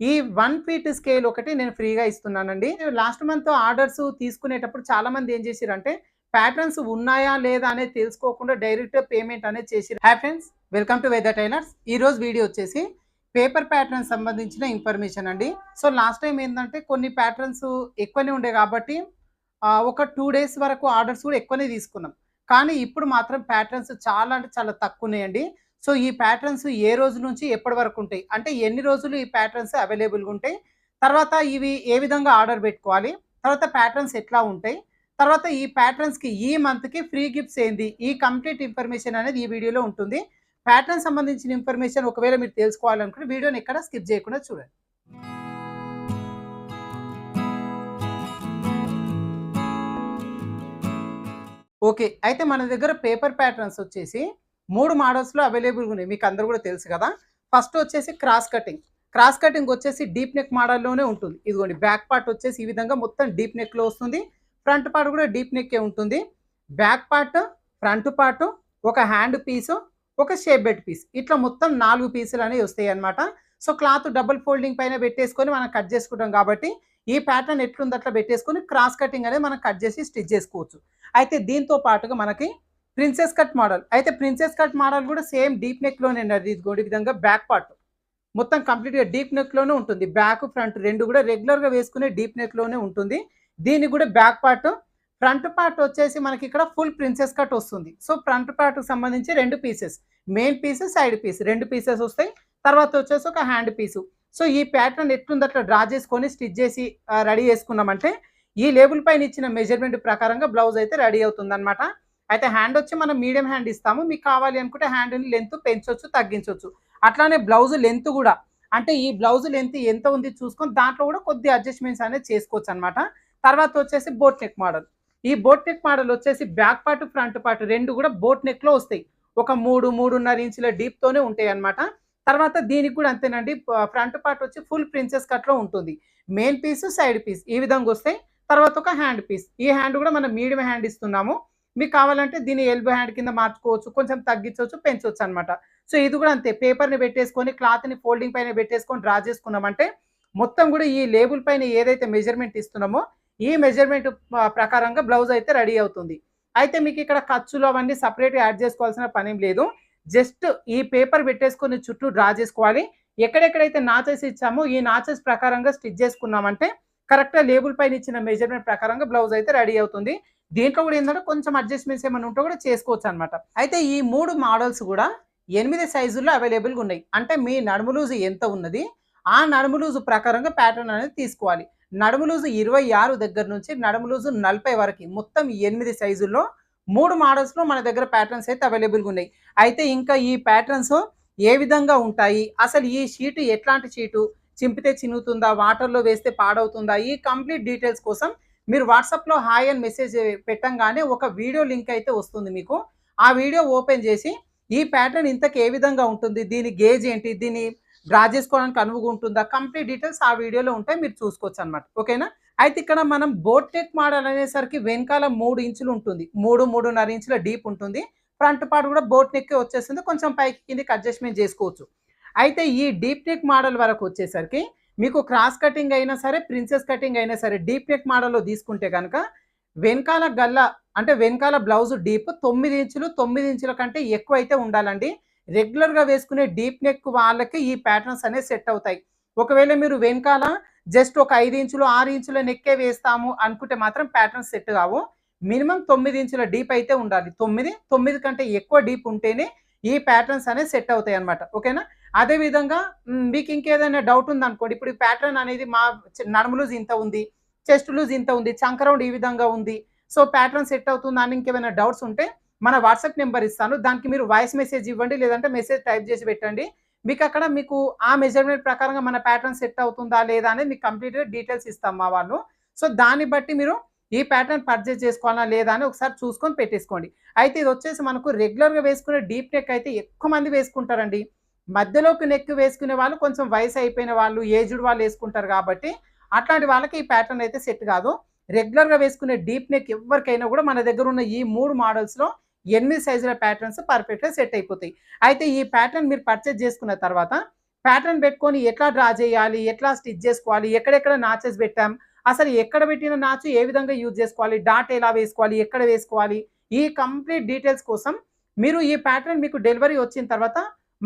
ఈ one feet scale ఒకటి నేను ఫ్రీగా ఇస్తున్నానండి. లాస్ట్ మంత్ ఆర్డర్స్ తీసుకునేటప్పుడు చాలా మంది ఏం చేసిరంటే ప్యాటర్న్స్ ఉన్నాయా లేదా అనేది తెలుసుకోకుండా డైరెక్ట్ పేమెంట్ అనేది చేసి hi friends welcome to weather tailors. ఈరోజు వీడియో వచ్చేసి పేపర్ ప్యాటర్న్ సంబంధించిన ఇన్ఫర్మేషన్ అండి. సో లాస్ట్ టైం ఏంటంటే కొన్ని ప్యాటర్న్స్ ఎక్కువనే ఉండే కాబట్టి ఒక టూ డేస్ వరకు ఆర్డర్స్ కూడా ఎక్కువనే తీసుకున్నాం. కానీ ఇప్పుడు మాత్రం ప్యాటర్న్స్ చాలా అంటే చాలా తక్కువ ఉన్నాయండి. సో ఈ ప్యాటర్న్స్ ఏ రోజు నుంచి ఎప్పటి వరకు ఉంటాయి? అంటే ఎన్ని రోజులు ఈ ప్యాటర్న్స్ అవైలబుల్గా ఉంటాయి? తర్వాత ఇవి ఏ విధంగా ఆర్డర్ పెట్టుకోవాలి? తర్వాత ప్యాటర్న్స్ ఎట్లా ఉంటాయి? తర్వాత ఈ ప్యాటర్న్స్కి ఈ మంత్కి ఫ్రీ గిఫ్ట్స్ ఏంది? ఈ కంప్లీట్ ఇన్ఫర్మేషన్ అనేది ఈ వీడియోలో ఉంటుంది. ప్యాటర్న్ సంబంధించిన ఇన్ఫర్మేషన్ ఒకవేళ మీరు తెలుసుకోవాలనుకుంటే వీడియోని ఎక్కడ స్కిప్ చేయకుండా చూడండి. ఓకే అయితే మన దగ్గర పేపర్ ప్యాటర్న్స్ వచ్చేసి మూడు మోడల్స్లో అవైలబుల్గా ఉన్నాయి. మీకు అందరూ కూడా తెలుసు కదా. ఫస్ట్ వచ్చేసి క్రాస్ కటింగ్ క్రాస్ కటింగ్ వచ్చేసి డీప్ నెక్ మోడల్లోనే ఉంటుంది. ఇదిగోండి బ్యాక్ పార్ట్ వచ్చేసి ఈ విధంగా మొత్తం డీప్ నెక్లో వస్తుంది. ఫ్రంట్ పార్ట్ కూడా డీప్ నెక్కే ఉంటుంది. బ్యాక్ పార్ట్ ఫ్రంట్ పార్ట్ ఒక హ్యాండ్ పీసు ఒక షేప్ బెడ్ పీస్ ఇట్లా మొత్తం నాలుగు పీసులు అనేవి వస్తాయి అన్నమాట. సో క్లాత్ డబుల్ ఫోల్డింగ్ పైన పెట్టేసుకొని మనం కట్ చేసుకుంటాం కాబట్టి ఈ ప్యాటర్న్ ఎట్లుంది అట్లా పెట్టేసుకొని క్రాస్ కటింగ్ అనేది మనం కట్ చేసి స్టిచ్ చేసుకోవచ్చు. అయితే దీంతో పాటుగా మనకి ప్రిన్సెస్ కట్ మోడల్. అయితే ప్రిన్సెస్ కట్ మోడల్ కూడా సేమ్ డీప్ నెక్లోనే అది ఇదిగోండి విధంగా బ్యాక్ పార్ట్. మొత్తం కంప్లీట్గా డీప్ నెక్లోనే ఉంటుంది. బ్యాక్ ఫ్రంట్ రెండు కూడా రెగ్యులర్గా వేసుకునే డీప్ నెక్లోనే ఉంటుంది. దీనికి కూడా బ్యాక్ పార్ట్. ఫ్రంట్ పార్ట్ వచ్చేసి మనకి ఇక్కడ ఫుల్ ప్రిన్సెస్ కట్ వస్తుంది. సో ఫ్రంట్ పార్ట్కి సంబంధించి రెండు pieces. Main pieces side piece. రెండు పీసెస్ వస్తాయి. తర్వాత వచ్చేసి ఒక హ్యాండ్ పీసు. సో ఈ ప్యాటర్న్ ఎట్లుంది అట్లా డ్రా చేసుకొని స్టిచ్ చేసి రెడీ చేసుకున్నామంటే ఈ లేబుల్ పైన ఇచ్చిన మెజర్మెంట్ ప్రకారంగా బ్లౌజ్ అయితే రెడీ అవుతుంది అనమాట అయితే హ్యాండ్ వచ్చి మనం మీడియం హ్యాండ్ ఇస్తాము. మీకు కావాలి అనుకుంటే హ్యాండ్ లెంత్ పెంచవచ్చు తగ్గించవచ్చు అట్లానే బ్లౌజ్ లెంత్ కూడా. అంటే ఈ బ్లౌజ్ లెంత్ ఎంత ఉంది చూసుకొని దాంట్లో కూడా కొద్ది అడ్జస్ట్మెంట్స్ అనేది చేసుకోవచ్చు అనమాట తర్వాత వచ్చేసి బోట్ నెక్ మోడల్ ఈ బోట్ నెక్ మోడల్ వచ్చేసి బ్యాక్ పార్ట్ ఫ్రంట్ పార్ట్ రెండు కూడా బోట్ నెక్లో వస్తాయి. ఒక మూడు మూడున్నర ఇంచుల డీప్తోనే ఉంటాయి అన్నమాట తర్వాత దీనికి కూడా అంతేనండి. ఫ్రంట్ పార్ట్ వచ్చి ఫుల్ ప్రిన్సెస్ కట్లో ఉంటుంది. మెయిన్ పీస్ సైడ్ పీస్ ఈ విధంగా వస్తాయి. తర్వాత ఒక హ్యాండ్ పీస్ ఈ హ్యాండ్ కూడా మనం మీడియం హ్యాండ్ ఇస్తున్నాము. మీకు కావాలంటే దీన్ని ఎల్బో హ్యాండ్ కింద మార్చుకోవచ్చు కొంచెం తగ్గించవచ్చు పెంచవచ్చు అనమాట సో ఇది కూడా అంతే. పేపర్ని పెట్టేసుకొని క్లాత్ని ఫోల్డింగ్ పైన పెట్టేసుకొని డ్రా చేసుకున్నామంటే మొత్తం కూడా ఈ లేబుల్ పైన ఏదైతే మెజర్మెంట్ ఇస్తున్నామో ఈ మెజర్మెంట్ ప్రకారంగా బ్లౌజ్ అయితే రెడీ అవుతుంది. అయితే మీకు ఇక్కడ ఖర్చులు అవన్నీ సపరేట్గా యాడ్ చేసుకోవాల్సిన పని లేదు. జస్ట్ ఈ పేపర్ పెట్టేసుకొని చుట్టూ డ్రా చేసుకోవాలి. ఎక్కడెక్కడైతే నాచెస్ ఇచ్చామో ఈ నాచెస్ ప్రకారంగా స్టిచ్ చేసుకున్నామంటే కరెక్ట్గా లేబుల్ పైన ఇచ్చిన మెజర్మెంట్ ప్రకారంగా బ్లౌజ్ అయితే రెడీ అవుతుంది. దీంట్లో కూడా ఏంటంటే కొంచెం అడ్జస్ట్మెంట్స్ ఏమైనా ఉంటే కూడా చేసుకోవచ్చు అనమాట అయితే ఈ మూడు మోడల్స్ కూడా ఎనిమిది సైజుల్లో అవైలబుల్గా ఉన్నాయి. అంటే మీ నడుము లూజు ఎంత ఉన్నది ఆ నడుము లూజు ప్రకారంగా ప్యాటర్న్ అనేది తీసుకోవాలి. నడుము లూజు ఇరవై ఆరు దగ్గర నుంచి నడుము లూజు నలభై వరకు మొత్తం ఎనిమిది సైజుల్లో మూడు మోడల్స్లో మన దగ్గర ప్యాటర్న్స్ అయితే అవైలబుల్గా ఉన్నాయి. అయితే ఇంకా ఈ ప్యాటర్న్స్ ఏ విధంగా ఉంటాయి? అసలు ఈ షీటు ఎట్లాంటి షీటు చింపితే చినుగుతుందా? వాటర్లో వేస్తే పాడవుతుందా? ఈ కంప్లీట్ డీటెయిల్స్ కోసం మీరు వాట్సాప్లో హాయ్ అని మెసేజ్ పెట్టంగానే ఒక వీడియో లింక్ అయితే వస్తుంది మీకు. ఆ వీడియో ఓపెన్ చేసి ఈ ప్యాటర్న్ ఇంతకు ఏ విధంగా ఉంటుంది? దీని గేజ్ ఏంటి? దీన్ని డ్రా చేసుకోవడానికి అనువుగా ఉంటుందా? కంప్లీట్ డీటెయిల్స్ ఆ వీడియోలో ఉంటాయి. మీరు చూసుకోవచ్చు అనమాట ఓకేనా అయితే ఇక్కడ మనం బోట్ టెక్ మోడల్ అనేసరికి వెనకాల మూడు ఇంచులు ఉంటుంది. మూడు మూడున్నర ఇంచుల డీప్ ఉంటుంది. ఫ్రంట్ పార్ట్ కూడా బోట్ నెక్ వచ్చేస్తుంది. కొంచెం పైకి కిందకి అడ్జస్ట్మెంట్ చేసుకోవచ్చు. అయితే ఈ డీప్ నెక్ మోడల్ వరకు వచ్చేసరికి మీకు క్రాస్ కటింగ్ అయినా సరే ప్రిన్సెస్ కటింగ్ అయినా సరే డీప్ నెక్ మోడల్లో తీసుకుంటే కనుక వెనకాల గల్ల అంటే వెనకాల బ్లౌజ్ డీప్ తొమ్మిది ఇంచులు తొమ్మిది ఇంచుల కంటే ఎక్కువ అయితే ఉండాలండి రెగ్యులర్గా వేసుకునే డీప్ నెక్ వాళ్ళకి ఈ ప్యాటర్న్స్ అనేవి సెట్ అవుతాయి. ఒకవేళ మీరు వెనకాల జస్ట్ ఒక ఐదు ఇంచులు ఆరు ఇంచుల నెక్కే వేస్తాము అనుకుంటే మాత్రం ప్యాటర్న్స్ సెట్ కావు. మినిమం తొమ్మిది ఇంచుల డీప్ అయితే ఉండాలి. తొమ్మిది తొమ్మిది కంటే ఎక్కువ డీప్ ఉంటేనే ఈ ప్యాటర్న్స్ అనేవి సెట్ అవుతాయి అనమాట ఓకేనా? అదే విధంగా మీకు ఇంకేదైనా డౌట్ ఉంది అనుకోండి ఇప్పుడు ఈ ప్యాటర్న్ అనేది మా నడుము లూజ్ ఇంత ఉంది చెస్ట్ లూజ్ ఇంత ఉంది చంకరౌండ్ ఈ విధంగా ఉంది. సో ప్యాటర్న్ సెట్ అవుతుందా అని ఇంకేమైనా డౌట్స్ ఉంటే మన వాట్సాప్ నెంబర్ ఇస్తాను. దానికి మీరు వాయిస్ మెసేజ్ ఇవ్వండి లేదంటే మెసేజ్ టైప్ చేసి పెట్టండి. మీకు అక్కడ మీకు ఆ మెజర్మెంట్ ప్రకారంగా మన ప్యాటర్న్ సెట్ అవుతుందా లేదా అనేది మీకు కంప్లీట్గా డీటెయిల్స్ ఇస్తాం మా వాళ్ళు. సో దాన్ని బట్టి మీరు ఈ ప్యాటర్న్ పర్చేస్ చేసుకోవాలా లేదా అని ఒకసారి చూసుకొని పెట్టేసుకోండి. అయితే ఇది వచ్చేసి మనకు రెగ్యులర్గా వేసుకునే డీప్ నెక్ అయితే ఎక్కువ మంది వేసుకుంటారండి. మధ్యలోకి నెక్ వేసుకునే వాళ్ళు కొంచెం వయసు అయిపోయిన వాళ్ళు ఏజ్డ్ వాళ్ళు వేసుకుంటారు కాబట్టి అట్లాంటి వాళ్ళకి ఈ ప్యాటర్న్ అయితే సెట్ కాదు. రెగ్యులర్గా వేసుకునే డీప్ నెక్ ఎవరికైనా కూడా మన దగ్గర ఉన్న ఈ మూడు మోడల్స్లో ఎనిమిది సైజుల ప్యాటర్న్స్ పర్ఫెక్ట్గా సెట్ అయిపోతాయి. అయితే ఈ ప్యాటర్న్ మీరు పర్చేజ్ చేసుకున్న తర్వాత ప్యాటర్న్ పెట్టుకొని ఎట్లా డ్రా చేయాలి ఎట్లా స్టిచ్ చేసుకోవాలి ఎక్కడెక్కడ నాచెస్ పెట్టాం అసలు ఎక్కడ పెట్టిన నాచు ఏ విధంగా యూజ్ చేసుకోవాలి డాట్ ఎలా వేసుకోవాలి ఎక్కడ వేసుకోవాలి ఈ కంప్లీట్ డీటెయిల్స్ కోసం మీరు ఈ ప్యాటర్న్ మీకు డెలివరీ వచ్చిన తర్వాత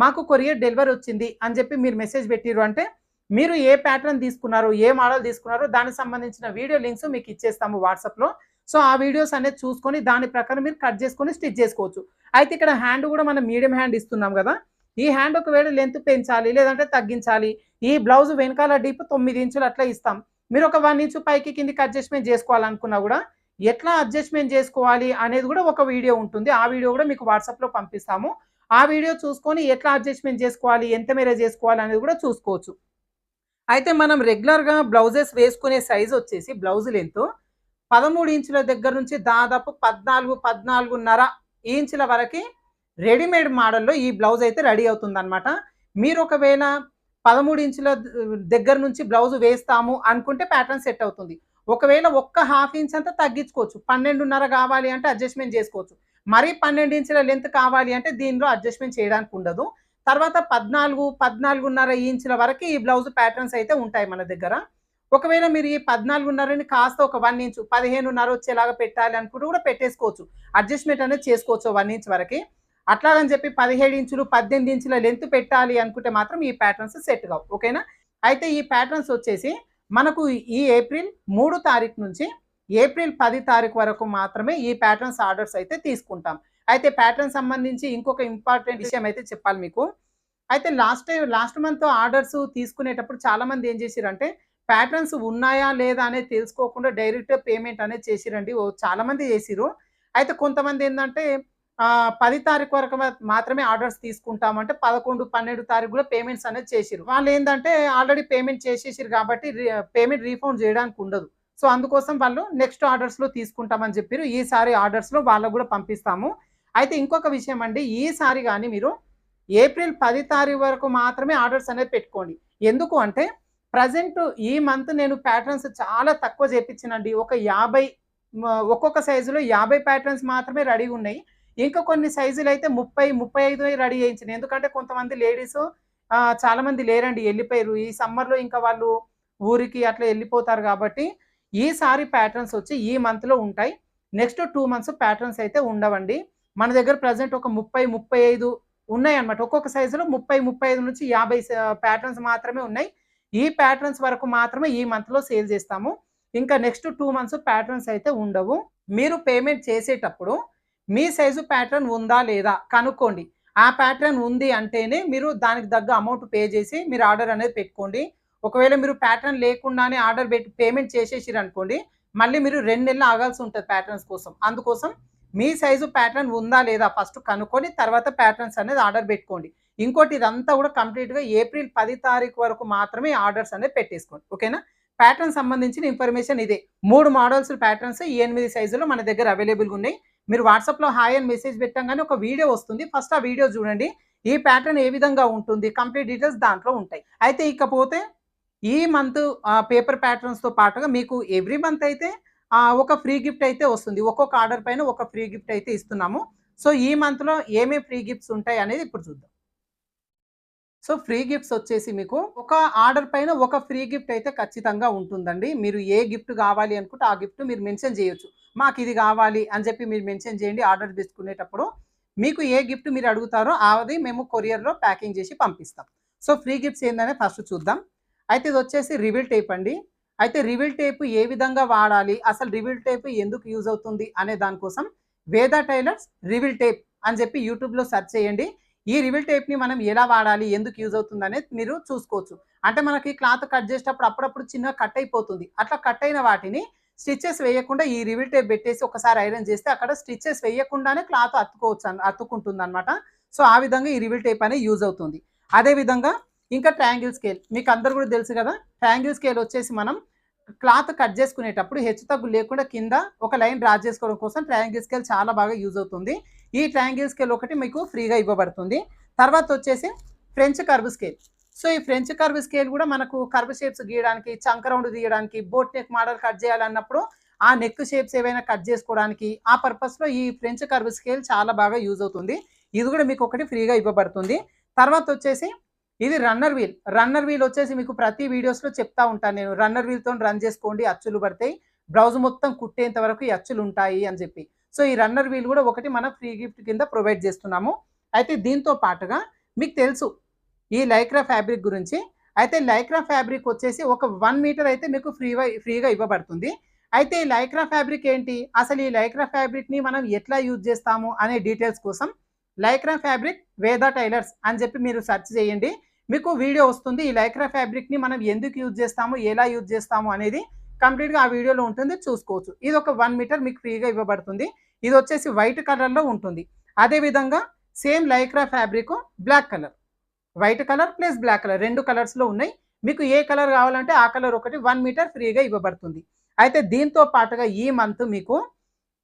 మాకు కొరియర్ డెలివరీ వచ్చింది అని చెప్పి మీరు మెసేజ్ పెట్టిరు అంటే మీరు ఏ ప్యాటర్న్ తీసుకున్నారు ఏ మోడల్ తీసుకున్నారో దానికి సంబంధించిన వీడియో లింక్స్ మీకు ఇచ్చేస్తాము వాట్సాప్లో సో ఆ వీడియోస్ అనేది చూసుకొని దాని ప్రకారం మీరు కట్ చేసుకొని స్టిచ్ చేసుకోవచ్చు. అయితే ఇక్కడ హ్యాండ్ కూడా మనం మీడియం హ్యాండ్ ఇస్తున్నాం కదా ఈ హ్యాండ్ ఒకవేళ లెంత్ పెంచాలి లేదంటే తగ్గించాలి ఈ బ్లౌజ్ వెనకాల డీప్ తొమ్మిది ఇంచులు అట్లా ఇస్తాం. మీరు ఒక వన్ ఇంచు పైకి కిందికి అడ్జస్ట్మెంట్ చేసుకోవాలనుకున్నా కూడా ఎట్లా అడ్జస్ట్మెంట్ చేసుకోవాలి అనేది కూడా ఒక వీడియో ఉంటుంది. ఆ వీడియో కూడా మీకు వాట్సాప్లో పంపిస్తాము. ఆ వీడియో చూసుకొని ఎట్లా అడ్జస్ట్మెంట్ చేసుకోవాలి ఎంత మేర చేసుకోవాలి అనేది కూడా చూసుకోవచ్చు. అయితే మనం రెగ్యులర్గా బ్లౌజెస్ వేసుకునే సైజ్ వచ్చేసి బ్లౌజ్ లెంత్ పదమూడు ఇంచుల దగ్గర నుంచి దాదాపు పద్నాలుగు పద్నాలుగున్నర ఇంచుల వరకు రెడీమేడ్ మోడల్లో ఈ బ్లౌజ్ అయితే రెడీ అవుతుంది అనమాట మీరు ఒకవేళ పదమూడు ఇంచుల దగ్గర నుంచి బ్లౌజ్ వేస్తాము అనుకుంటే ప్యాటర్న్ సెట్ అవుతుంది. ఒకవేళ ఒక్క హాఫ్ ఇంచ్ అంతా తగ్గించుకోవచ్చు. పన్నెండున్నర కావాలి అంటే అడ్జస్ట్మెంట్ చేసుకోవచ్చు. మరీ పన్నెండు ఇంచుల లెంత్ కావాలి అంటే దీనిలో అడ్జస్ట్మెంట్ చేయడానికి ఉండదు. తర్వాత పద్నాలుగు పద్నాలుగున్నర ఇంచుల వరకు ఈ బ్లౌజ్ ప్యాటర్న్స్ అయితే ఉంటాయి మన దగ్గర. ఒకవేళ మీరు ఈ పద్నాలుగున్నరని కాస్త ఒక వన్ ఇంచు పదిహేనున్నర వచ్చేలాగా పెట్టాలి అనుకుంటూ కూడా పెట్టేసుకోవచ్చు. అడ్జస్ట్మెంట్ అనేది చేసుకోవచ్చు వన్ ఇంచ్ వరకు. అట్లాగని చెప్పి పదిహేడు ఇంచులు పద్దెనిమిది ఇంచుల లెంత్ పెట్టాలి అనుకుంటే మాత్రం ఈ ప్యాటర్న్స్ సెట్ కావు. ఓకేనా? అయితే ఈ ప్యాటర్న్స్ వచ్చేసి మనకు ఈ ఏప్రిల్ మూడు తారీఖు నుంచి ఏప్రిల్ పది తారీఖు వరకు మాత్రమే ఈ ప్యాటర్న్స్ ఆర్డర్స్ అయితే తీసుకుంటాం. అయితే ప్యాటర్న్ సంబంధించి ఇంకొక ఇంపార్టెంట్ విషయం అయితే చెప్పాలి మీకు. అయితే last time last month orders తీసుకునేటప్పుడు చాలా మంది ఏం చేసిరంటే ప్యాటర్న్స్ ఉన్నాయా లేదా అనేది తెలుసుకోకుండా డైరెక్ట్ పేమెంట్ అనేది చేసిరండి. ఓ చాలా మంది చేసిరు అయితే కొంతమంది ఏంటంటే పది తారీఖు వరకు మాత్రమే ఆర్డర్స్ తీసుకుంటామంటే పదకొండు పన్నెండు తారీఖు కూడా పేమెంట్స్ అనేది చేసిరు వాళ్ళు ఏంటంటే ఆల్రెడీ పేమెంట్ చేసేసారు కాబట్టి పేమెంట్ రీఫండ్ చేయడానికి ఉండదు. సో అందుకోసం వాళ్ళు నెక్స్ట్ ఆర్డర్స్లో తీసుకుంటామని చెప్పారు. ఈసారి ఆర్డర్స్లో వాళ్ళకు కూడా పంపిస్తాము. అయితే ఇంకొక విషయం అండి. ఈసారి కానీ మీరు ఏప్రిల్ పది తారీఖు వరకు మాత్రమే ఆర్డర్స్ అనేది పెట్టుకోండి. ఎందుకు అంటే ప్రజెంట్ ఈ మంత్ నేను ప్యాటర్న్స్ చాలా తక్కువ చేపించినండి. ఒక యాభై ఒక్కొక్క సైజులో యాభై ప్యాటర్న్స్ మాత్రమే రెడీ ఉన్నాయి. ఇంకా కొన్ని సైజులు అయితే ముప్పై ముప్పై ఐదు రెడీ చేయించిన ఎందుకంటే కొంతమంది లేడీస్ చాలామంది లేరండి. వెళ్ళిపోయారు ఈ సమ్మర్లో ఇంకా వాళ్ళు ఊరికి అట్లా వెళ్ళిపోతారు కాబట్టి ఈసారి ప్యాటర్న్స్ వచ్చి ఈ మంత్లో ఉంటాయి. నెక్స్ట్ టూ మంత్స్ ప్యాటర్న్స్ అయితే ఉండవండి. మన దగ్గర ప్రజెంట్ ఒక ముప్పై ముప్పై ఐదు ఉన్నాయి అన్నమాట ఒక్కొక్క సైజులో ముప్పై ముప్పై ఐదు నుంచి యాభై ప్యాటర్న్స్ మాత్రమే ఉన్నాయి. ఈ ప్యాటర్న్స్ వరకు మాత్రమే ఈ మంత్లో సేల్ చేస్తాము. ఇంకా నెక్స్ట్ టూ మంత్స్ ప్యాటర్న్స్ అయితే ఉండవు. మీరు పేమెంట్ చేసేటప్పుడు మీ సైజు ప్యాటర్న్ ఉందా లేదా కనుక్కోండి. ఆ ప్యాటర్న్ ఉంది అంటేనే మీరు దానికి తగ్గ అమౌంట్ పే చేసి మీరు ఆర్డర్ అనేది పెట్టుకోండి. ఒకవేళ మీరు ప్యాటర్న్ లేకుండానే ఆర్డర్ పెట్టి పేమెంట్ చేసేసారు అనుకోండి మళ్ళీ మీరు రెండు నెలలు ఆగాల్సి ఉంటుంది ప్యాటర్న్స్ కోసం. అందుకోసం మీ సైజు ప్యాటర్న్ ఉందా లేదా ఫస్ట్ కనుక్కొని తర్వాత ప్యాటర్న్స్ అనేది ఆర్డర్ పెట్టుకోండి. ఇంకోటి ఇదంతా కూడా కంప్లీట్గా ఏప్రిల్ పది తారీఖు వరకు మాత్రమే ఆర్డర్స్ అనేది పెట్టేసుకోండి. ఓకేనా ప్యాటర్న్ సంబంధించిన ఇన్ఫర్మేషన్ ఇదే. మూడు మోడల్స్ ప్యాటర్న్స్ ఈ ఎనిమిది సైజులో మన దగ్గర అవైలబుల్గా ఉన్నాయి. మీరు వాట్సాప్లో హాయ్ అని మెసేజ్ పెట్టంగానే ఒక వీడియో వస్తుంది. ఫస్ట్ ఆ వీడియో చూడండి. ఈ ప్యాటర్న్ ఏ విధంగా ఉంటుంది? కంప్లీట్ డీటెయిల్స్ దాంట్లో ఉంటాయి. అయితే ఇకపోతే ఈ మంత్ పేపర్ ప్యాటర్న్స్తో పాటుగా మీకు ఎవ్రీ మంత్ అయితే ఒక ఫ్రీ గిఫ్ట్ అయితే వస్తుంది. ఒక్కొక్క ఆర్డర్ పైన ఒక ఫ్రీ గిఫ్ట్ అయితే ఇస్తున్నాము. సో ఈ మంత్లో ఏమేమి ఫ్రీ గిఫ్ట్స్ ఉంటాయి అనేది ఇప్పుడు చూద్దాం. సో ఫ్రీ గిఫ్ట్స్ వచ్చేసి మీకు ఒక ఆర్డర్ పైన ఒక ఫ్రీ గిఫ్ట్ అయితే ఖచ్చితంగా ఉంటుందండి. మీరు ఏ గిఫ్ట్ కావాలి అనుకుంటే ఆ గిఫ్ట్ మీరు మెన్షన్ చేయొచ్చు. మాకు ఇది కావాలి అని చెప్పి మీరు మెన్షన్ చేయండి ఆర్డర్ తీసుకునేటప్పుడు. మీకు ఏ గిఫ్ట్ మీరు అడుగుతారో అది మేము కొరియర్లో ప్యాకింగ్ చేసి పంపిస్తాం. సో ఫ్రీ గిఫ్ట్స్ ఏంటనే ఫస్ట్ చూద్దాం. అయితే ఇది వచ్చేసి రివిల్ టేప్ అండి. అయితే రివిల్ టేప్ ఏ విధంగా వాడాలి? అసలు రివిల్ టేప్ ఎందుకు యూజ్ అవుతుంది? అనే దానికోసం వేదా టైలర్స్ రివిల్ టేప్ అని చెప్పి యూట్యూబ్లో సెర్చ్ చేయండి. ఈ రివిల్ టేప్ని మనం ఎలా వాడాలి? ఎందుకు యూజ్ అవుతుంది? అనేది మీరు చూసుకోవచ్చు. అంటే మనకి క్లాత్ కట్ చేసేటప్పుడు అప్పుడప్పుడు చిన్నగా కట్ అయిపోతుంది. అట్లా కట్ అయిన వాటిని స్టిచ్చెస్ వేయకుండా ఈ రివిల్ టేప్ పెట్టేసి ఒకసారి ఐరన్ చేస్తే అక్కడ స్టిచ్చెస్ వేయకుండానే క్లాత్ అతుకోవచ్చు అత్తుకుంటుంది అనమాట సో ఆ విధంగా ఈ రివిల్ టేప్ అనేది యూజ్ అవుతుంది. అదే విధంగా ఇంకా ట్రయాంగిల్ స్కేల్ మీకు అందరు కూడా తెలుసు కదా? ట్రయాంగిల్ స్కేల్ వచ్చేసి మనం క్లాత్ కట్ చేసుకునేటప్పుడు హెచ్చు తగ్గు లేకుండా కింద ఒక లైన్ డ్రా చేసుకోవడం కోసం ట్రయాంగిల్ స్కేల్ చాలా బాగా యూజ్ అవుతుంది. ఈ ట్రయాంగిల్ స్కేల్ ఒకటి మీకు ఫ్రీగా ఇవ్వబడుతుంది. తర్వాత వచ్చేసి ఫ్రెంచ్ కర్వ్ స్కేల్ సో ఈ ఫ్రెంచ్ కర్వ్ స్కేల్ కూడా మనకు కర్వ్ షేప్స్ గీయడానికి చంక రౌండ్ తీయడానికి బోట్ నెక్ మోడల్ కట్ చేయాలన్నప్పుడు ఆ నెక్ షేప్స్ ఏవైనా కట్ చేసుకోవడానికి ఆ పర్పస్లో ఈ ఫ్రెంచ్ కర్వ్ స్కేల్ చాలా బాగా యూజ్ అవుతుంది. ఇది కూడా మీకు ఒకటి ఫ్రీగా ఇవ్వబడుతుంది. తర్వాత వచ్చేసి ఇది రన్నర్ వీల్ రన్నర్ వీల్ వచ్చేసి మీకు ప్రతి వీడియోస్లో చెప్తా ఉంటాను నేను. రన్నర్ వీల్తో రన్ చేసుకోండి అచ్చులు పడతాయి. బ్రౌజ్ మొత్తం కుట్టేంత వరకు ఈ అచ్చులు ఉంటాయి అని చెప్పి. సో ఈ రన్నర్ వీల్ కూడా ఒకటి మనం ఫ్రీ గిఫ్ట్ కింద ప్రొవైడ్ చేస్తున్నాము. అయితే దీంతో పాటుగా మీకు తెలుసు ఈ లైక్రా ఫ్యాబ్రిక్ గురించి. అయితే లైక్రా ఫ్యాబ్రిక్ వచ్చేసి ఒక వన్ మీటర్ అయితే మీకు ఫ్రీగా ఫ్రీగా ఇవ్వబడుతుంది. అయితే ఈ లైక్రా ఫ్యాబ్రిక్ ఏంటి? అసలు ఈ లైక్రా ఫ్యాబ్రిక్ని మనం ఎట్లా యూజ్ చేస్తాము అనే డీటెయిల్స్ కోసం లైక్రా ఫ్యాబ్రిక్ వేదా టైలర్స్ అని చెప్పి మీరు సెర్చ్ చేయండి. మీకు వీడియో వస్తుంది. ఈ లైక్రా ఫ్యాబ్రిక్ని మనం ఎందుకు యూజ్ చేస్తాము? ఎలా యూజ్ చేస్తాము? అనేది కంప్లీట్గా ఆ వీడియోలో ఉంటుంది. చూసుకోవచ్చు. ఇది ఒక వన్ మీటర్ మీకు ఫ్రీగా ఇవ్వబడుతుంది. ఇది వచ్చేసి వైట్ కలర్లో ఉంటుంది. అదేవిధంగా same Lycra fabric black colour. White colour plus black colour రెండు కలర్స్లో ఉన్నాయి. మీకు ఏ కలర్ కావాలంటే ఆ కలర్ ఒకటి వన్ మీటర్ ఫ్రీగా ఇవ్వబడుతుంది. అయితే దీంతో పాటుగా ఈ మంత్ మీకు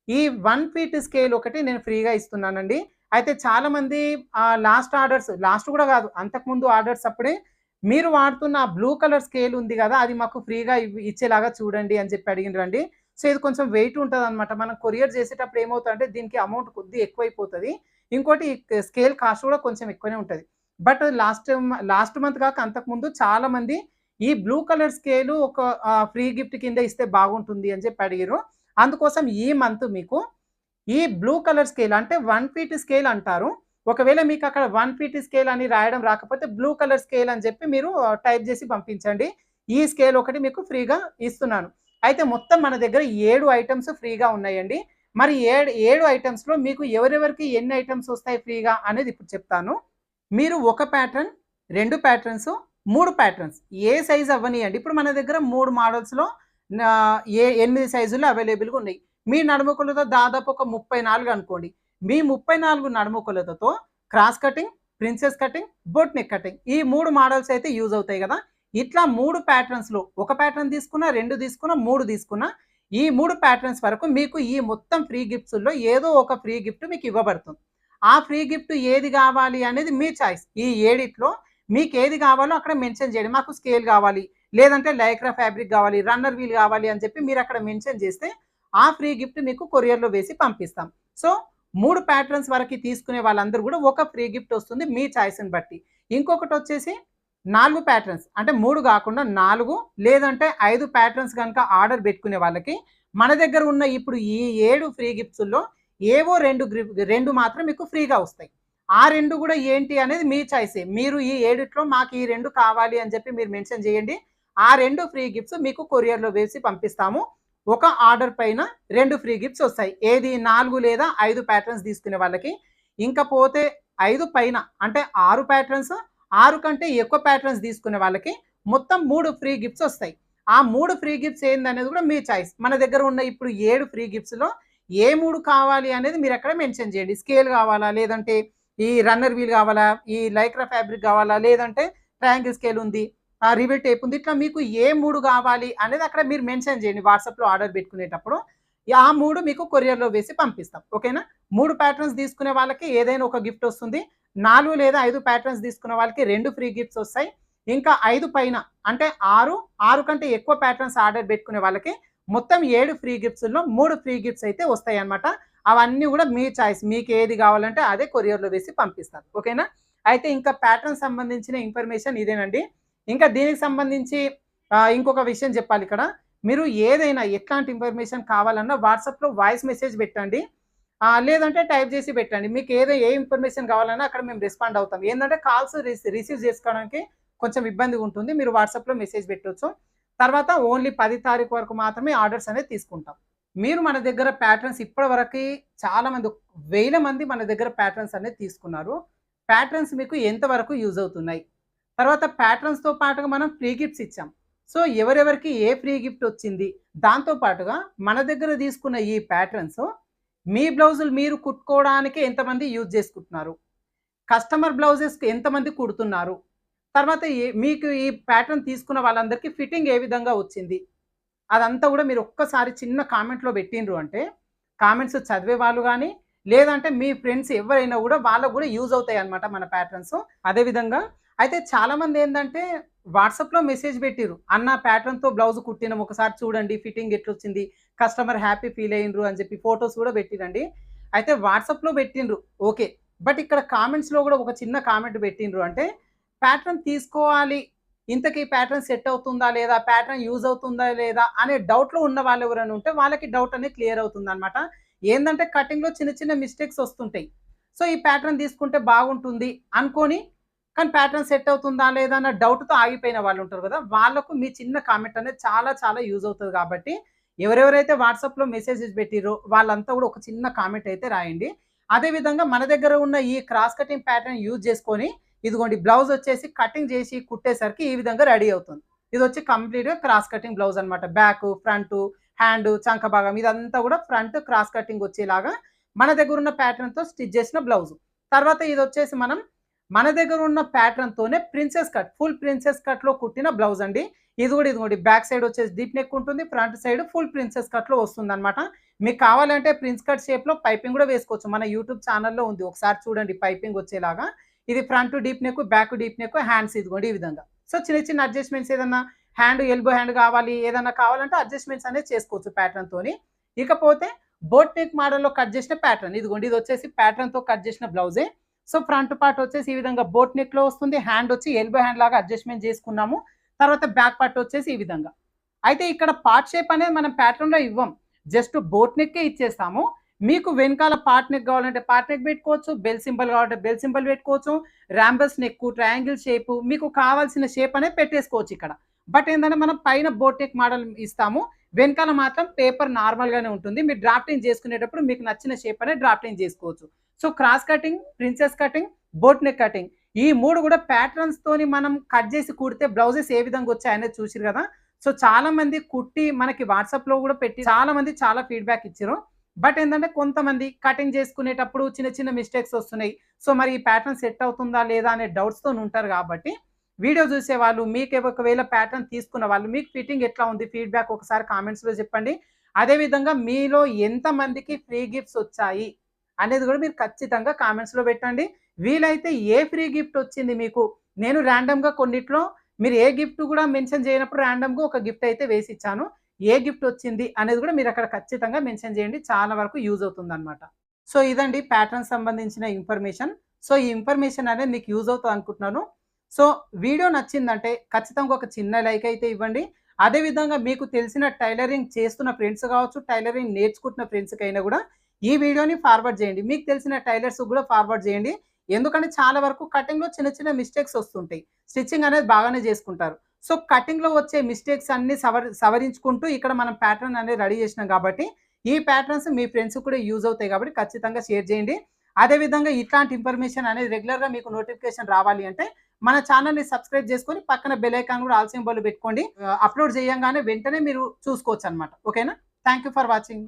ఈ వన్ ఫీట్ స్కేల్ ఒకటి నేను ఫ్రీగా ఇస్తున్నానండి. అయితే చాలామంది లాస్ట్ ఆర్డర్స్ లాస్ట్ కూడా కాదు అంతకుముందు ఆర్డర్స్ అప్పుడే మీరు వాడుతున్న బ్లూ కలర్ స్కేల్ ఉంది కదా అది మాకు ఫ్రీగా ఇచ్చేలాగా చూడండి అని చెప్పి అడిగినండి సో ఇది కొంచెం వెయిట్ ఉంటుంది అనమాట మనం కొరియర్ చేసేటప్పుడు ఏమవుతుందంటే దీనికి అమౌంట్ కొద్ది ఎక్కువైపోతుంది. ఇంకోటి స్కేల్ కాస్ట్ కూడా కొంచెం ఎక్కువనే ఉంటుంది. బట్ లాస్ట్ లాస్ట్ మంత్ కాక అంతకుముందు చాలామంది ఈ బ్లూ కలర్ స్కేలు ఒక ఫ్రీ గిఫ్ట్ కింద ఇస్తే బాగుంటుంది అని చెప్పి అడిగారు అందుకోసం ఈ మంత్ మీకు ఈ బ్లూ కలర్ స్కేల్ అంటే వన్ ఫీట్ స్కేల్ అంటారు. ఒకవేళ మీకు అక్కడ వన్ ఫీట్ స్కేల్ అని రాయడం రాకపోతే బ్లూ కలర్ స్కేల్ అని చెప్పి మీరు టైప్ చేసి పంపించండి. ఈ స్కేల్ ఒకటి మీకు ఫ్రీగా ఇస్తున్నాను. అయితే మొత్తం మన దగ్గర ఏడు ఐటమ్స్ ఫ్రీగా ఉన్నాయండి. మరి ఏడు ఏడు ఐటమ్స్లో మీకు ఎవరెవరికి ఎన్ని ఐటమ్స్ వస్తాయి ఫ్రీగా అనేది ఇప్పుడు చెప్తాను. మీరు ఒక ప్యాటర్న్ రెండు ప్యాటర్న్స్ మూడు ప్యాటర్న్స్ ఏ సైజ్ అవ్వనియండి. ఇప్పుడు మన దగ్గర మూడు మోడల్స్లో ఏ ఎనిమిది సైజులు అవైలబుల్గా ఉన్నాయి. మీ నడుముకులతో దాదాపు ఒక ముప్పై నాలుగు అనుకోండి. మీ ముప్పై నాలుగు నడుముకులతో cross cutting princess cutting boat neck cutting ఈ మూడు మోడల్స్ అయితే యూజ్ అవుతాయి కదా. ఇట్లా మూడు ప్యాటర్న్స్లో ఒక ప్యాటర్న్ తీసుకున్నా రెండు తీసుకున్నా మూడు తీసుకున్నా ఈ మూడు ప్యాటర్న్స్ వరకు మీకు ఈ మొత్తం ఫ్రీ గిఫ్ట్స్లో ఏదో ఒక ఫ్రీ గిఫ్ట్ మీకు ఇవ్వబడుతుంది. ఆ ఫ్రీ గిఫ్ట్ ఏది కావాలి అనేది మీ చాయిస్. ఈ ఏడిట్లో మీకు ఏది కావాలో అక్కడ మెన్షన్ చేయండి. మాకు స్కేల్ కావాలి లేదంటే లైక్రా ఫ్యాబ్రిక్ కావాలి రన్నర్ వీల్ కావాలి అని చెప్పి మీరు అక్కడ మెన్షన్ చేస్తే ఆ ఫ్రీ గిఫ్ట్ మీకు కొరియర్లో వేసి పంపిస్తాం. సో మూడు ప్యాటర్న్స్ వరకు తీసుకునే వాళ్ళందరూ కూడా ఒక ఫ్రీ గిఫ్ట్ వస్తుంది మీ చాయిస్ని బట్టి. ఇంకొకటి వచ్చేసి నాలుగు ప్యాటర్న్స్ అంటే మూడు కాకుండా నాలుగు లేదంటే ఐదు ప్యాటర్న్స్ కనుక ఆర్డర్ పెట్టుకునే వాళ్ళకి మన దగ్గర ఉన్న ఇప్పుడు ఈ ఏడు ఫ్రీ గిఫ్ట్స్లో ఏవో రెండు రెండు మాత్రం మీకు ఫ్రీగా వస్తాయి. ఆ రెండు కూడా ఏంటి అనేది మీ చాయిసే. మీరు ఈ ఏడిట్లో మాకు ఈ రెండు కావాలి అని చెప్పి మీరు మెన్షన్ చేయండి. ఆ రెండు ఫ్రీ గిఫ్ట్స్ మీకు కొరియర్లో వేసి పంపిస్తాము. ఒక ఆర్డర్ పైన రెండు ఫ్రీ గిఫ్ట్స్ వస్తాయి. ఏది నాలుగు లేదా ఐదు ప్యాటర్న్స్ తీసుకునే వాళ్ళకి. ఇంకా పోతే ఐదు పైన అంటే ఆరు ప్యాటర్న్స్ ఆరు కంటే ఎక్కువ ప్యాటర్న్స్ తీసుకునే వాళ్ళకి మొత్తం మూడు ఫ్రీ గిఫ్ట్స్ వస్తాయి. ఆ మూడు ఫ్రీ గిఫ్ట్స్ ఏందనేది కూడా మీ చాయిస్ మన దగ్గర ఉన్న ఇప్పుడు ఏడు ఫ్రీ గిఫ్ట్స్లో ఏ మూడు కావాలి అనేది మీరు అక్కడ మెన్షన్ చేయండి. స్కేల్ కావాలా? లేదంటే ఈ రన్నర్ వీల్ కావాలా? ఈ లైక్రా ఫ్యాబ్రిక్ కావాలా? లేదంటే ట్రయాంగిల్ స్కేల్ ఉంది. ఆ రివెల్ ఉంది. ఇట్లా మీకు ఏ మూడు కావాలి అనేది అక్కడ మీరు మెన్షన్ చేయండి. వాట్సాప్లో ఆర్డర్ పెట్టుకునేటప్పుడు ఆ మూడు మీకు కొరియర్లో వేసి పంపిస్తాం. ఓకేనా? మూడు ప్యాటర్న్స్ తీసుకునే వాళ్ళకి ఏదైనా ఒక గిఫ్ట్ వస్తుంది. నాలుగు లేదా ఐదు ప్యాటర్న్స్ తీసుకునే వాళ్ళకి రెండు ఫ్రీ గిఫ్ట్స్ వస్తాయి. ఇంకా ఐదు పైన అంటే ఆరు ఆరు కంటే ఎక్కువ ప్యాటర్న్స్ ఆర్డర్ పెట్టుకునే వాళ్ళకి మొత్తం ఏడు ఫ్రీ గిఫ్ట్స్లో మూడు ఫ్రీ గిఫ్ట్స్ అయితే వస్తాయి అన్నమాట. అవన్నీ కూడా మీ చాయిస్ మీకు ఏది కావాలంటే అదే కొరియర్లో వేసి పంపిస్తారు. ఓకేనా? అయితే ఇంకా ప్యాటర్న్ సంబంధించిన ఇన్ఫర్మేషన్ ఇదేనండి. ఇంకా దీనికి సంబంధించి ఇంకొక విషయం చెప్పాలి ఇక్కడ. మీరు ఏదైనా ఎట్లాంటి ఇన్ఫర్మేషన్ కావాలన్నా వాట్సాప్లో వాయిస్ మెసేజ్ పెట్టండి. లేదంటే టైప్ చేసి పెట్టండి. మీకు ఏదో ఏ ఇన్ఫర్మేషన్ కావాలన్నా అక్కడ మేము రెస్పాండ్ అవుతాం. ఏంటంటే కాల్స్ రిసీవ్ చేసుకోవడానికి కొంచెం ఇబ్బందిగా ఉంటుంది. మీరు వాట్సాప్లో మెసేజ్ పెట్టవచ్చు తర్వాత ఓన్లీ పది తారీఖు వరకు మాత్రమే ఆర్డర్స్ అనేది తీసుకుంటాం. మీరు మన దగ్గర ప్యాటర్న్స్ ఇప్పటి వరకు వేల మంది మన దగ్గర ప్యాటర్న్స్ అనేది తీసుకున్నారు. ప్యాటర్న్స్ మీకు ఎంతవరకు యూజ్ అవుతున్నాయి? తర్వాత ప్యాటర్న్స్తో పాటుగా మనం ఫ్రీ గిఫ్ట్స్ ఇచ్చాం. సో ఎవరెవరికి ఏ ఫ్రీ గిఫ్ట్ వచ్చింది దాంతో పాటుగా మన దగ్గర తీసుకున్న ఈ ప్యాటర్న్స్ మీ బ్లౌజులు మీరు కుట్టుకోవడానికి ఎంతమంది యూజ్ చేసుకుంటున్నారు? కస్టమర్ బ్లౌజెస్కి ఎంతమంది కుడుతున్నారు? తర్వాత మీకు ఈ ప్యాటర్న్ తీసుకున్న వాళ్ళందరికీ ఫిట్టింగ్ ఏ విధంగా వచ్చింది? అదంతా కూడా మీరు ఒక్కసారి చిన్న కామెంట్లో పెట్టిండ్రు అంటే కామెంట్స్ చదివే వాళ్ళు కానీ లేదంటే మీ ఫ్రెండ్స్ ఎవరైనా కూడా వాళ్ళకు కూడా యూజ్ అవుతాయి అనమాట మన ప్యాటర్న్స్ అదేవిధంగా అయితే చాలామంది ఏంటంటే వాట్సాప్లో మెసేజ్ పెట్టిరు అన్న ప్యాటర్న్తో బ్లౌజ్ కుట్టినాం ఒకసారి చూడండి ఫిట్టింగ్ ఎట్లొచ్చింది కస్టమర్ హ్యాపీ ఫీల్ అయ్యిండ్రు అని చెప్పి ఫొటోస్ కూడా పెట్టిరండి. అయితే వాట్సాప్లో పెట్టిండ్రు ఓకే. బట్ ఇక్కడ కామెంట్స్లో కూడా ఒక చిన్న కామెంట్ పెట్టిండ్రు అంటే ప్యాటర్న్ తీసుకోవాలి. ఇంతకీ ప్యాటర్న్ సెట్ అవుతుందా లేదా? ప్యాటర్న్ యూజ్ అవుతుందా లేదా? అనే డౌట్లో ఉన్న వాళ్ళు ఎవరైనా ఉంటే వాళ్ళకి డౌట్ అనేది క్లియర్ అవుతుంది అనమాట ఏంటంటే కటింగ్లో చిన్న చిన్న మిస్టేక్స్ వస్తుంటాయి. సో ఈ ప్యాటర్న్ తీసుకుంటే బాగుంటుంది అనుకొని కానీ ప్యాటర్న్ సెట్ అవుతుందా లేదా అన్న డౌట్తో ఆగిపోయిన వాళ్ళు ఉంటారు కదా వాళ్ళకు మీ చిన్న కామెంట్ అనేది చాలా చాలా యూజ్ అవుతుంది కాబట్టి ఎవరెవరైతే వాట్సాప్లో మెసేజెస్ పెట్టిరో వాళ్ళంతా కూడా ఒక చిన్న కామెంట్ అయితే రాయండి. అదేవిధంగా మన దగ్గర ఉన్న ఈ క్రాస్ కటింగ్ ప్యాటర్న్ యూజ్ చేసుకొని ఇదిగోండి బ్లౌజ్ వచ్చేసి కటింగ్ చేసి కుట్టేసరికి ఈ విధంగా రెడీ అవుతుంది. ఇది వచ్చి కంప్లీట్గా క్రాస్ కటింగ్ బ్లౌజ్ అనమాట బ్యాక్ ఫ్రంట్ హ్యాండ్ చంక భాగం ఇదంతా కూడా ఫ్రంట్ క్రాస్ కటింగ్ వచ్చేలాగా మన దగ్గర ఉన్న ప్యాటర్న్తో స్టిచ్ చేసిన బ్లౌజ్ తర్వాత ఇది వచ్చేసి మనం మన దగ్గర ఉన్న ప్యాటర్న్తోనే ప్రిన్సెస్ కట్ ఫుల్ ప్రిన్సెస్ కట్లో కుట్టిన బ్లౌజ్ అండి. ఇది కూడా ఇదిగోండి బ్యాక్ సైడ్ వచ్చేసి డీప్ నెక్ ఉంటుంది ఫ్రంట్ సైడ్ ఫుల్ ప్రిన్సెస్ కట్లో వస్తుంది అనమాట మీకు కావాలంటే ప్రిన్స్ కట్ షేప్లో పైపింగ్ కూడా వేసుకోవచ్చు. మన యూట్యూబ్ ఛానల్లో ఉంది ఒకసారి చూడండి పైపింగ్ వచ్చేలాగా. ఇది front deep neck back deep neck hands ఇదిగోండి ఈ విధంగా. సో చిన్న చిన్న అడ్జస్ట్మెంట్స్ ఏదన్నా హ్యాండ్ ఎల్బో హ్యాండ్ కావాలి ఏదన్నా కావాలంటే అడ్జస్ట్మెంట్స్ అనేది చేసుకోవచ్చు ప్యాటర్న్తో తోని. ఇకపోతే బోట్ నెక్ మోడల్లో కట్ చేసిన ప్యాటర్న్ ఇదిగోండి ఇది వచ్చేసి ప్యాటర్న్తో కట్ చేసిన బ్లౌజే సో ఫ్రంట్ పార్ట్ వచ్చేసి ఈ విధంగా బోట్ నెక్లో వస్తుంది. హ్యాండ్ వచ్చి ఎల్బో హ్యాండ్ లాగా అడ్జస్ట్మెంట్ చేసుకున్నాము. తర్వాత బ్యాక్ పార్ట్ వచ్చేసి ఈ విధంగా. అయితే ఇక్కడ పార్ట్ షేప్ అనేది మనం ప్యాటర్న్లో ఇవ్వం. జస్ట్ బోట్ నెక్కే ఇచ్చేస్తాము. మీకు వెనకాల పార్ట్ నెక్ కావాలంటే పార్ట్ నెక్ పెట్టుకోవచ్చు. బెల్ సింబల్ కావాలంటే బెల్ సింబల్ పెట్టుకోవచ్చు. ర్యాంబస్ నెక్ ట్రయాంగిల్ షేప్ మీకు కావాల్సిన షేప్ అనేది పెట్టేసుకోవచ్చు ఇక్కడ. బట్ ఏంటంటే మనం పైన బోట్ నెక్ మోడల్ ఇస్తాము. వెనకాల మాత్రం పేపర్ నార్మల్ గానే ఉంటుంది. మీరు డ్రాఫ్టింగ్ చేసుకునేటప్పుడు మీకు నచ్చిన షేప్ అనేది డ్రాఫ్టింగ్ చేసుకోవచ్చు. So cross cutting princess cutting boat neck cutting ఈ మూడు కూడా ప్యాటర్న్స్ తోని మనం కట్ చేసి కుడితే బ్లౌజెస్ ఏ విధంగా వచ్చాయనేది చూసిరు కదా? సో చాలా మంది కుట్టి మనకి వాట్సాప్లో కూడా పెట్టి చాలా మంది చాలా ఫీడ్బ్యాక్ ఇచ్చారు బట్ ఏంటంటే కొంతమంది కటింగ్ చేసుకునేటప్పుడు చిన్న చిన్న మిస్టేక్స్ వస్తున్నాయి. సో మరి ఈ ప్యాటర్న్ సెట్ అవుతుందా లేదా అనే డౌట్స్తో ఉంటారు కాబట్టి వీడియో చూసే వాళ్ళు మీకు ఒకవేళ ప్యాటర్న్ తీసుకున్న వాళ్ళు మీకు ఫిట్టింగ్ ఎట్లా ఉంది? ఫీడ్బ్యాక్ ఒకసారి కామెంట్స్లో చెప్పండి. అదే విధంగా మీలో ఎంత మందికి ఫ్రీ గిఫ్ట్స్ వచ్చాయి అనేది కూడా మీరు ఖచ్చితంగా కామెంట్స్లో పెట్టండి. వీలైతే ఏ ఫ్రీ గిఫ్ట్ వచ్చింది మీకు? నేను ర్యాండమ్గా కొన్నిట్లో మీరు ఏ గిఫ్ట్ కూడా మెన్షన్ చేయనప్పుడు ర్యాండమ్గా ఒక గిఫ్ట్ అయితే వేసి ఇచ్చాను. ఏ గిఫ్ట్ వచ్చింది అనేది కూడా మీరు అక్కడ ఖచ్చితంగా మెన్షన్ చేయండి. చాలా వరకు యూజ్ అవుతుంది సో ఇదండి ప్యాటర్న్ సంబంధించిన ఇన్ఫర్మేషన్ సో ఈ ఇన్ఫర్మేషన్ అనేది మీకు యూజ్ అవుతుంది అనుకుంటున్నాను. సో వీడియో నచ్చిందంటే ఖచ్చితంగా ఒక చిన్న లైక్ అయితే ఇవ్వండి. అదేవిధంగా మీకు తెలిసిన టైలరింగ్ చేస్తున్న ఫ్రెండ్స్ కావచ్చు టైలరింగ్ నేర్చుకుంటున్న ఫ్రెండ్స్కి అయినా కూడా ఈ వీడియోని ఫార్వర్డ్ చేయండి. మీకు తెలిసిన టైలర్స్ కూడా ఫార్వర్డ్ చేయండి. ఎందుకంటే చాలా వరకు కటింగ్లో చిన్న చిన్న మిస్టేక్స్ వస్తుంటాయి. స్టిచ్చింగ్ అనేది బాగానే చేసుకుంటారు. సో కటింగ్లో వచ్చే మిస్టేక్స్ అన్ని సవరి సవరించుకుంటూ ఇక్కడ మనం ప్యాటర్న్ అనేది రెడీ చేసినాం కాబట్టి ఈ ప్యాటర్న్స్ మీ ఫ్రెండ్స్ కూడా యూజ్ అవుతాయి కాబట్టి ఖచ్చితంగా షేర్ చేయండి. అదేవిధంగా ఇట్లాంటి ఇన్ఫర్మేషన్ అనేది రెగ్యులర్గా మీకు నోటిఫికేషన్ రావాలి అంటే మన ఛానల్ని సబ్స్క్రైబ్ చేసుకొని పక్కన బెల్ ఐకాన్ కూడా ఆల్ సింబల్ పెట్టుకోండి. అప్లోడ్ చేయంగానే వెంటనే మీరు చూసుకోవచ్చు అనమాట ఓకేనా థ్యాంక్ యూ ఫర్ వాచింగ్